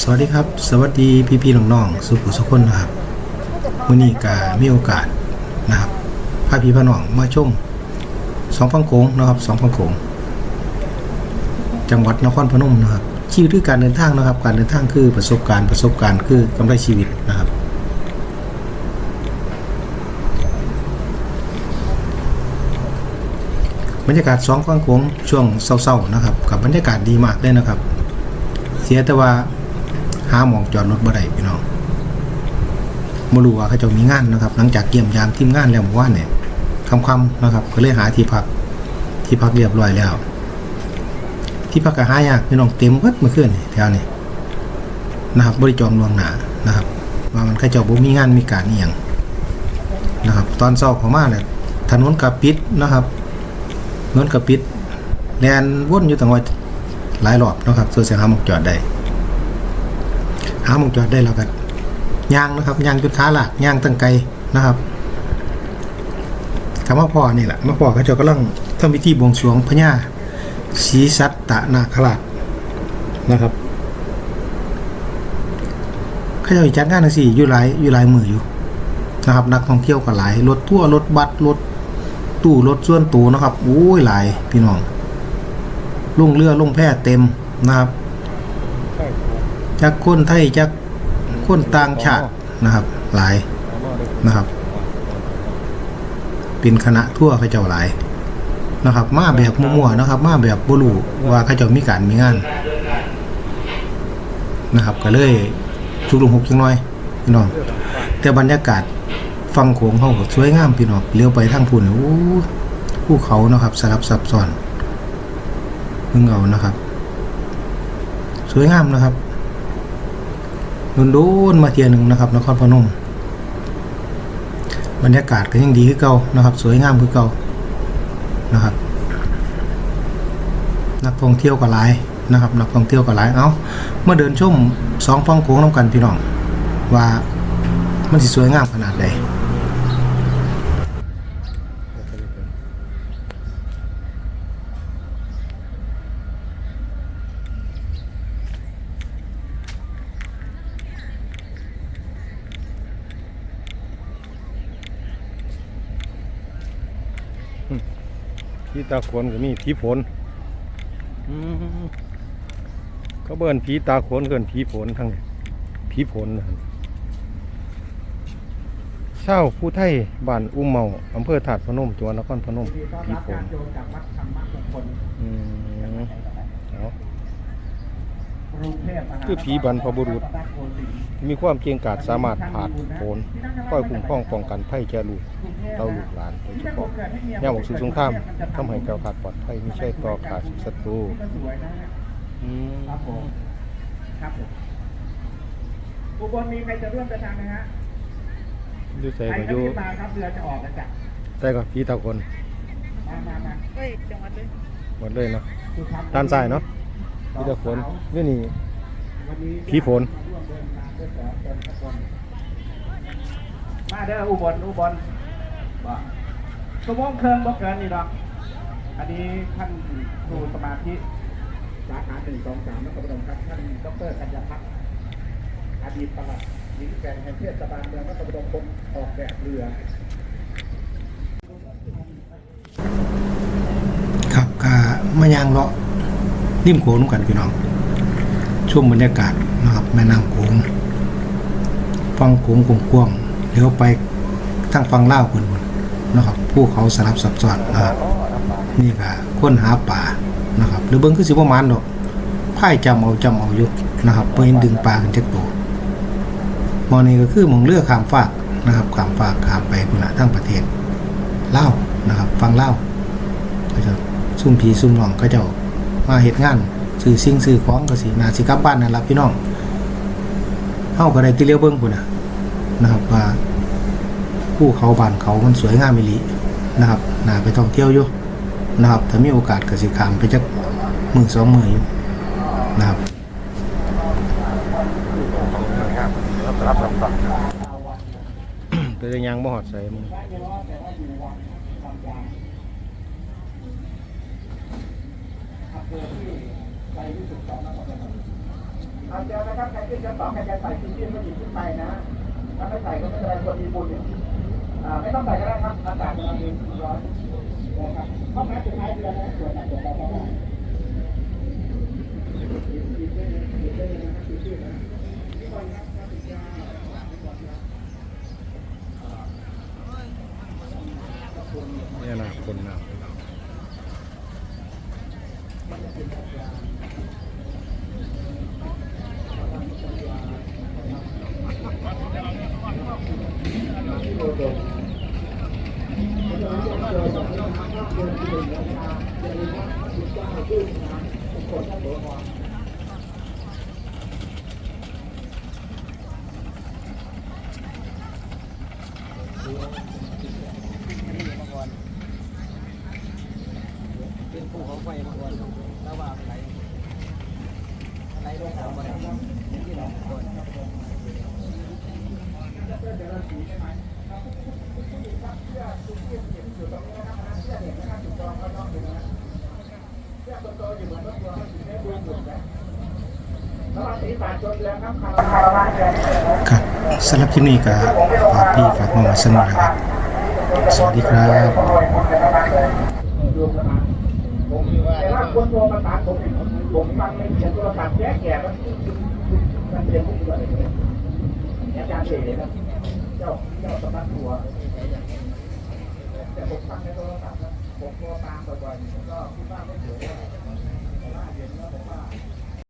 สวัสดีครับ สวัสดีพี่พี่ๆน้องๆสุขุสุขคนนะครับวันนี้ก็มีโอกาสนะครับพาพี่พาน้องมาชมสองฟังโขงนะครับสองฟังโขงจังหวัดนครพนมนะครับชีวิตคือการเดินทางนะครับ การเดินทางคือประสบการณ์ประสบการณ์คือกำไรชีวิตนะครับบรรยากาศสองฟังโขงช่วงเศร้าๆนะครับกับบรรยากาศดีมากเลยนะครับ เสียแต่ว่า หาหมองจอดรถบ่ได้พี่น้องบ่รู้ว่าเขาเจะมีงานนะครับ หลังจากเกี่ยมยามทีมงานแล้วเมื่อวานเนี่ยค่ำนะครับก็เลยหาที่พัก ที่พักเรียบร้อยแล้ว ที่พักก็หายากพี่น้องเต็มเบิดเมื่อคืนแถวนี้นะครับบริจองลวงหนานะครับว่ามันเขาเจ้าบ่มีงานมีการเอียงนะครับ ตอนเช้าข้ามาเนี่ยถนนก็ปิดนะครับถนนก็ปิดแลนวนอยู่ตั้งว่าหลายรอบนะครับส่วนเสียงหาหมองจอดได้ หามองจอดได้แล้วกันย่างนะครับย่างจุดขาหลักย่างตั้งไกลนะครับคำว่าพ่อนี่แหละมาพ่อเขาจะกำลังทำพิธีบวงสรวงพญาศรีสัตตนาคราชนะครับเขาจะจัดงานสี่อยู่หลายอยู่หลายมืออยู่นะครับ นักท่องเที่ยวก็หลายรถทั่วรถบัสรถตู้รถส่วนตัวนะครับโอ้ยหลายพี่น้องลุ่งเรือลุ่งแพเต็มนะครับ จากคนไทยจากคนต่างชาตินะครับ หลายนะครับเป็นคณะทั่วเขาเจ้าหลายนะครับ มาแบบมั่วๆนะครับ มาแบบบ่รู้ว่าเขาเจ้ามีการมีงานนะครับก็เลยชุกลงหกจังน้อยพี่น้องแต่บรรยากาศฟังโขงเขาสวยงามพี่น้องเลี้ยวไปทางพุ่นโอ้ภูเขานะครับสลับซับซ้อนเพิ่งเอานะครับ สวยงามนะครับ โดนๆมาเทียหนึ่งนะครับนครพนมบรรยากาศก็ยังดีขึ้นเก่านะครับ สวยงามขึ้นเก่านะครับ นักท่องเที่ยวก็หลายนะครับ นักท่องเที่ยวก็หลายเอาเมื่อเดินชมสองฟังโค้งน้ำกันพี่น้องว่ามันสิสวยงามขนาดใด ผีตาโขนก็มีผีฝนอืมเขาเบิ่นผีตาโขนเกินผีฝนทั้งนี้ผีฝนนะเช่าวผู้ไทยบ้านอุ้มเมาอำเภอถาดพนมจังหวัดนครพนมผีฝนอืมเอา คือผีบรรพบุรุษ มีความเก่งกาจสามารถผ่านโผนคอยคุ้มครองป้องกันภัยแก่ลูกเต้าลูกหลานโดยเฉพาะยามออกสู่สงครามทำให้แก้วขาดปลอดภัยไม่ใช่ต่อขาดศัตรูอืมครับผมครับผมอุบลมีใครจะร่วมเดินทางไหมฮะดูใส่ก็อยู่รีบมาครับเรือจะออกแล้วจ้ะแต่ก็ผีตาคนมามามาเอ้ยจังหวัดเลยหมดเลยเนาะด้านซ้ายเนาะผีตาคนนี่นี่ วันนี้ผีฝนร่วมเดินทางด้วยสองคนครับผมมาเด้ออุบลอุบลว่าสมองเครื่องบ่เกินนี่ดอกอันนี้ท่านครูสมาธิสาขาหนึ่งสองสามนักประดมครับท่านดรกัญญาพัฒน์อดีตปลัดหญิงแกนแห่งเทศบาลเมืองนักประดมคนออกแบบเรือครับกามาย่างเลาะริมโขงน้ำกันพี่น้อง ช่วงบรรยากาศนะครับแม่น้ำโขงฟังโขงกว้างๆเลี้ยวไปทางฟังเล่าคนบนนะครับภูเขาสลับซับซ้อนนะครับนี่ก็ค้นหาป่านะครับหรือเบิ้งคือสิบ่หมานดอกพ่ายจำเอาจำเอาอยู่นะครับเพื่อดึงปลาขึ้นจากตัวมอนี้ก็คือมองเรือกขามฟากนะครับขามฟากขามไปพุ่นละทั้งประเทศเล่านะครับ ฟังเล่าก็จะซุ่มผีซุ่มน้องก็จะมาเหตุงาน ซื้อสิ่งซื้อของก็สินาสิกลับบ้านนั่นล่ะพี่น้องเฮาก็ได้ติเลียวเบิ่งพุ่นน่ะนะครับว่าภูเขาบ้านเขามันสวยงามอีหลีนะครับน่าไปท่องเที่ยวอยู่นะครับถ้ามีโอกาสก็สิข้ามไปจักมื้อสองมื้ออยู่นะครับแต่ยังบ่หอดใส่มึงเใส่20สองนะครับอาเจอนะครับใครขึ้นชั้นสองใครจะใส่ชุดยืดก็หยิบขึ้นไปนะถ้าไม่ใส่ก็ไม่เป็นไรคนมีบุญอ่าไม่ต้องใส่ก็ได้ครับอากาศกำลังดีร้อนนะครับห้องน้ำสุดท้ายเดือนนะส่วนใหญ่จะได้เนี่ยนะคนน้ำ เป็นผู้ของไฟมาก่อนแล้วว่าอะไรอะไรลงสามวันที่เราก่อน ครับสำหรับคลิปนี้ก็ฝากพี่ฝากน้องไว้สนุกนะครับ สวัสดีครับแต่ว่าคนโทรมาถามผมผมฟังในเสียงโทรศัพท์แก่แก่มันมันเรียนผู้ช่วยอาจารย์เสรีครับเจ้าเจ้าสำนักตัวแต่ผมฟังในโทรศัพท์ ผมก็ตามบ่อยๆก็คิดว่าไม่เสียแต่ว่าเห็นแล้วผมว่า